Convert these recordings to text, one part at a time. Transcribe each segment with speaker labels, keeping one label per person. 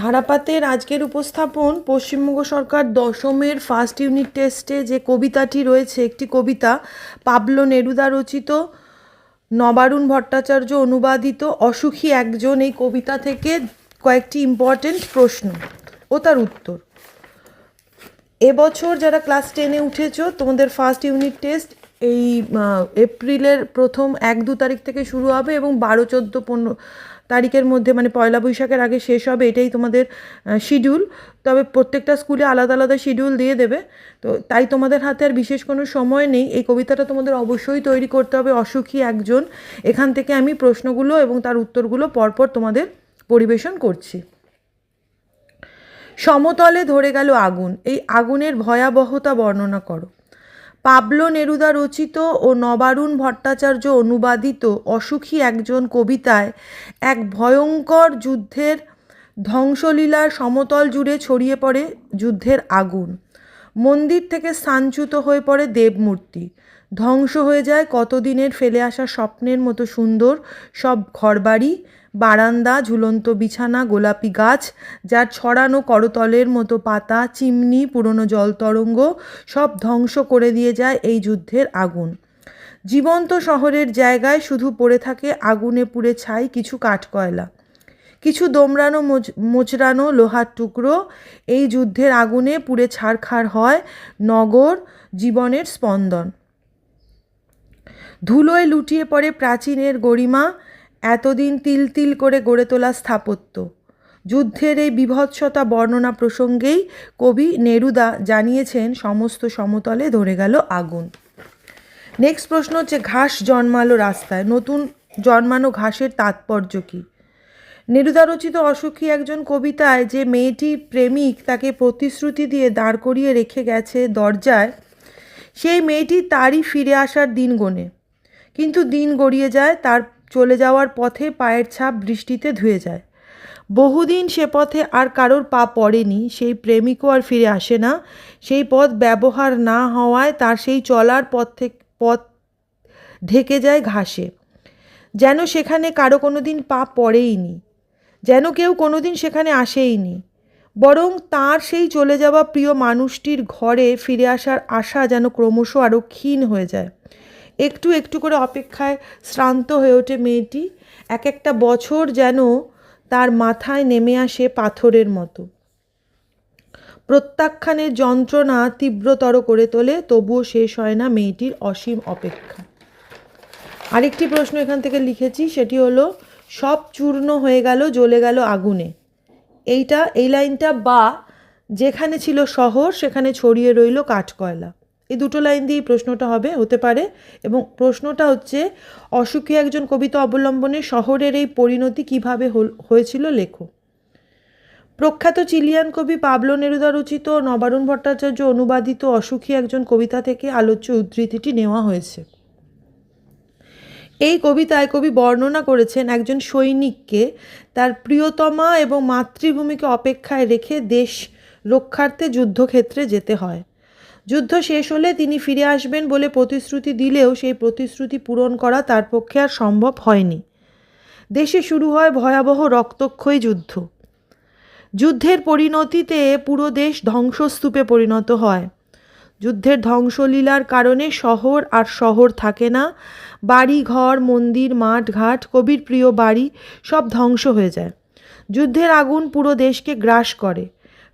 Speaker 1: ধারাপাতের আজকের উপস্থাপন পশ্চিমবঙ্গ সরকার দশমের ফার্স্ট ইউনিট টেস্টে যে কবিতাটি রয়েছে, একটি কবিতা পাবলো নেরুদা রচিত, নবারুণ ভট্টাচার্য অনুবাদিত, অসুখী একজন, এই কবিতা থেকে কয়েকটি ইম্পর্টেন্ট প্রশ্ন ও তার উত্তর। এবছর যারা ক্লাস টেনে উঠেছো, তোমাদের ফার্স্ট ইউনিট টেস্ট এই এপ্রিলের প্রথম এক দু তারিখ থেকে শুরু হবে এবং বারো, চোদ্দ, পনেরো তারিখের মধ্যে মানে পয়লা বৈশাখের আগে শেষ হবে এটাই তোমাদের শিডিউল তবে প্রত্যেকটা স্কুলে আলাদা আলাদা শিডিউল দিয়ে দেবে। তো তাই তোমাদের হাতে আর বিশেষ কোনো সময় নেই। এই কবিতাটা তোমাদের অবশ্যই তৈরি করতে হবে অসুখী একজন। এখান থেকে আমি প্রশ্নগুলো এবং তার উত্তরগুলো পরপর তোমাদের পরিবেশন করছি। সমতলে ধরে গেল আগুন। এই আগুনের ভয়াবহতা বর্ণনা করো। পাবলো নেরুদা রচিত ও নবারুণ ভট্টাচার্য অনুবাদিত অসুখী একজন কবিতায় এক ভয়ঙ্কর যুদ্ধের ধ্বংসলীলার সমতল জুড়ে ছড়িয়ে পড়ে যুদ্ধের আগুন। মন্দির থেকে স্থানচ্যুত হয়ে পড়ে দেবমূর্তি। ধ্বংস হয়ে যায় কতদিনের ফেলে আসা স্বপ্নের মতো সুন্দর সব ঘরবাড়ি। বারান্দা, ঝুলন্ত বিছানা, গোলাপি গাছ, যার ছড়ানো করতলের মতো পাতা, চিমনি, পুরনো জলতরঙ্গ সব ধ্বংস করে দিয়ে যায় এই যুদ্ধের আগুন। জীবন্ত শহরের জায়গায় শুধু পড়ে থাকে আগুনে পুড়ে ছাই কিছু কাঠকয়লা। কিছু দোমড়ানো মোচ- মোচড়ানো লোহার টুকরো, এই যুদ্ধের আগুনে পুড়ে ছারখার হয় নগর জীবনের স্পন্দন। ধুলোয় লুটিয়ে পড়ে প্রাচীনের গরিমা এতদিন তিল তিল করে গড়ে তোলা স্থাপত্য। যুদ্ধের এই বিভৎসতা বর্ণনা প্রসঙ্গেই কবি নেরুদা জানিয়েছেন, সমস্ত সমতলে ধরে গেল আগুন। নেক্সট প্রশ্ন হচ্ছে, ঘাস জন্মালো রাস্তায়, নতুন জন্মানো ঘাসের তাৎপর্য কী? নেরুদা রচিত অসুখী একজন কবিতায় যে মেয়েটির প্রেমিক তাকে প্রতিশ্রুতি দিয়ে দাঁড় করিয়ে রেখে গেছে দরজায়, সেই মেয়েটি তারই ফিরে আসার দিন গোনে। কিন্তু দিন গড়িয়ে যায়, তার চলে যাওয়ার পথে পায়ের ছাপ বৃষ্টিতে ধুয়ে যায়। বহুদিন সে পথে আর কারোর পা পড়েনি, সেই প্রেমিকও আর ফিরে আসে না। সেই পথ ব্যবহার না হওয়ায় তার সেই চলার পথ থেকে, পথ ঢেকে যায় ঘাসে। যেন সেখানে কারও কোনো দিন পা পড়েইনি, যেন কেউ কোনো দিন সেখানে আসেইনি। বরং তার সেই চলে যাওয়া প্রিয় মানুষটির ঘরে ফিরে আসার আশা যেন ক্রমশ আরও ক্ষীণ হয়ে যায়। একটু একটু করে অপেক্ষায় শ্রান্ত হয়ে ওঠে মেয়েটি। এক একটা বছর যেন তার মাথায় নেমে আসে পাথরের মতো। প্রত্যাখ্যানের যন্ত্রণা তীব্রতর করে তোলে, তবুও শেষ হয় না মেয়েটির অসীম অপেক্ষা। আরেকটি প্রশ্ন এখান থেকে লিখেছি, সেটি হলো, সব চূর্ণ হয়ে গেল, জ্বলে গেল আগুনে। এইটা, এই লাইনটা বা যেখানে ছিল শহর, সেখানে ছড়িয়ে রইল কাঠকয়লা। এই দুটো লাইন দিয়েই প্রশ্নটা হবে, হতে পারে। এবং প্রশ্নটা হচ্ছে, অসুখী একজন কবিতা অবলম্বনে শহরের এই পরিণতি কীভাবে হয়েছিল লেখো। প্রখ্যাত চিলিয়ান কবি পাবলো নেরুদা রচিত নবারুণ ভট্টাচার্য অনুবাদিত অসুখী একজন কবিতা থেকে আলোচ্য উদ্ধৃতিটি নেওয়া হয়েছে। এই কবিতায় কবি বর্ণনা করেছেন একজন সৈনিককে তার প্রিয়তমা এবং মাতৃভূমিকে অপেক্ষায় রেখে দেশ রক্ষার্থে যুদ্ধক্ষেত্রে যেতে হয়। যুদ্ধ শেষ হলে তিনি ফিরে আসবেন বলে প্রতিশ্রুতি দিলেও সেই প্রতিশ্রুতি পূরণ করা তার পক্ষে আর সম্ভব হয়নি। দেশে শুরু হয় ভয়াবহ রক্তক্ষয়ী যুদ্ধ। যুদ্ধের পরিণতিতে পুরো দেশ ধ্বংসস্তূপে পরিণত হয়। যুদ্ধের ধ্বংসলীলার কারণে শহর আর শহর থাকে না। বাড়ি, ঘর, মন্দির, মাঠ, ঘাট, কবির প্রিয় বাড়ি সব ধ্বংস হয়ে যায়। যুদ্ধের আগুন পুরো দেশকে গ্রাস করে।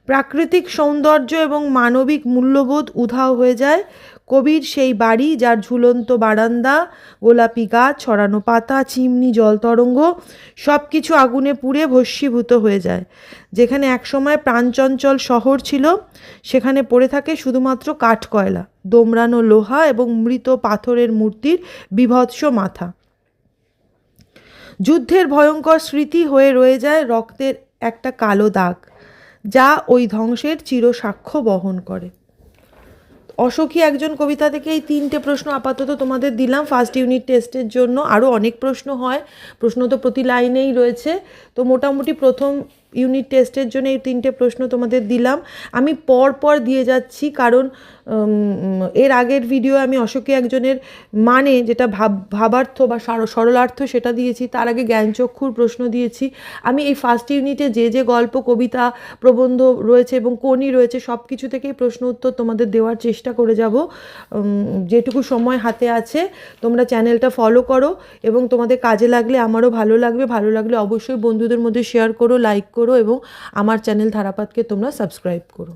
Speaker 1: প্রাকৃতিক সৌন্দর্য এবং মানবিক মূল্যবোধ উধাও হয়ে যায়। কবির সেই বাড়ি যার ঝুলন্ত বারান্দা, গোলাপি গাছ, ছড়ানো পাতা, চিমনি জলতরঙ্গ সব কিছু আগুনে পুড়ে ভস্মীভূত হয়ে যায়। যেখানে একসময় প্রাণচঞ্চল শহর ছিল, সেখানে পড়ে থাকে শুধুমাত্র কাঠকয়লা, দোমড়ানো লোহা এবং মৃত পাথরের মূর্তির বিভৎস মাথা। যুদ্ধের ভয়ঙ্কর স্মৃতি হয়ে রয়ে যায় রক্তের একটা কালো দাগ। যা ওই ধ্বংসের চিরসাক্ষ্য বহন করে। অসখী একজন কবিতা থেকে এই তিনটে প্রশ্ন আপাতত তোমাদের দিলাম। ফার্স্ট ইউনিট টেস্টের জন্য আরও অনেক প্রশ্ন হয়। প্রশ্ন তো প্রতি লাইনেই রয়েছে। তো মোটামুটি প্রথম ইউনিট টেস্টের জন্য এই তিনটে প্রশ্ন তোমাদের দিলাম। আমি পর পর দিয়ে যাচ্ছি কারণ এর আগের ভিডিও আমি অশোকে একজনের মানে যেটা ভাব, ভাবার্থ বা সার- সরলার্থ সেটা দিয়েছি, তার আগে জ্ঞানচক্ষুর প্রশ্ন দিয়েছি। আমি এই ফার্স্ট ইউনিটে যে যে গল্প, কবিতা, প্রবন্ধ রয়েছে এবং কোনি রয়েছে সব কিছু থেকেই প্রশ্ন উত্তর তোমাদের দেওয়ার চেষ্টা করে যাব। যেটুকু সময় হাতে আছে, তোমরা চ্যানেলটা ফলো করো এবং তোমাদের কাজে লাগলে আমারও ভালো লাগবে। ভালো লাগলে অবশ্যই বন্ধুদের মধ্যে শেয়ার করো লাইক করো এবং আমার চ্যানেল ধারাপাতকে তোমরা সাবস্ক্রাইব করো।